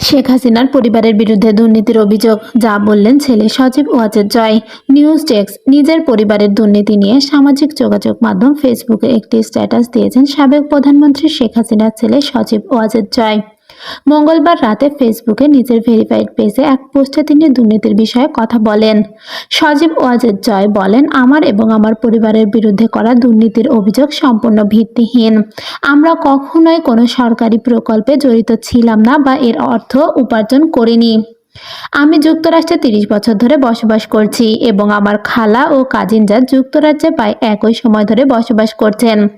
শেখ হাসিনার পরিবারের বিরুদ্ধে দুর্নীতির অভিযোগ, যা বললেন ছেলে সজীব ওয়াজের জয়। নিউজ ডেস্ক, নিজের পরিবারের দুর্নীতি নিয়ে সামাজিক যোগাযোগ মাধ্যম ফেসবুকে একটি স্ট্যাটাস দিয়েছেন সাবেক প্রধানমন্ত্রী শেখ হাসিনার ছেলে সজীব ওয়াজের জয়। মঙ্গলবার রাতে ফেসবুকে নিজের ভেরিফাইড পেজে এক পোস্টে তিনি দুর্নীতির বিষয়ে কথা বলেন। সজীব ওয়াজেদ জয় বলেন, আমার এবং আমার পরিবারের বিরুদ্ধে করা দুর্নীতির অভিযোগ সম্পূর্ণ ভিত্তিহীন। আমরা কখনোই কোনো সরকারি প্রকল্পে জড়িত ছিলাম না বা এর অর্থ উপার্জন করিনি। আমি যুক্তরাষ্ট্রে তিরিশ বছর ধরে বসবাস করছি এবং আমার খালা ও কাজিনরা যুক্তরাজ্যে প্রায় একই সময় ধরে বসবাস করছেন।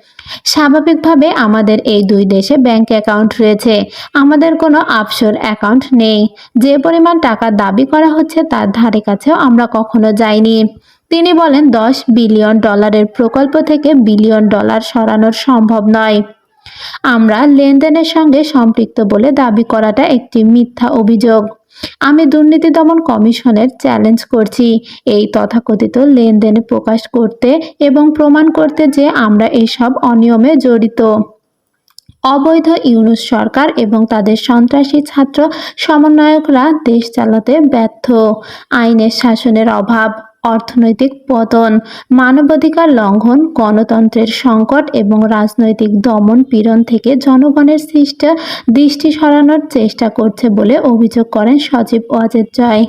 স্বাভাবিকভাবে আমাদের এই দুই দেশে ব্যাংক অ্যাকাউন্ট রয়েছে। আমাদের কোনো আফশোর অ্যাকাউন্ট নেই। যে পরিমাণ টাকা দাবি করা হচ্ছে তার ধারে কাছেও আমরা কখনো যাইনি। তিনি বলেন, দশ বিলিয়ন ডলারের প্রকল্প থেকে বিলিয়ন ডলার সরানোর সম্ভব নয়। আমরা লেনদেনের সঙ্গে সম্পৃক্ত বলে দাবি করাটা একটি মিথ্যা অভিযোগ। আমি দুর্নীতি দমন কমিশনের চ্যালেঞ্জ করছি। এই তথাকথিত লেনদেন প্রকাশ করতে এবং প্রমাণ করতে যে আমরা এসব অনিয়মে জড়িত। অবৈধ ইউনুস সরকার এবং তাদের সন্ত্রাসী ছাত্র সমন্বয়করা দেশ চালাতে ব্যর্থ। আইনের শাসনের অভাব। অর্থনৈতিক পতন, মানবাধিকার লঙ্ঘন, গণতন্ত্রের সংকট এবং রাজনৈতিক দমন পীড়ন থেকে জনগণের সৃষ্ট দৃষ্টি সরানোর চেষ্টা করছে বলে অভিযোগ করেন সচিব ওয়াজেদ জয়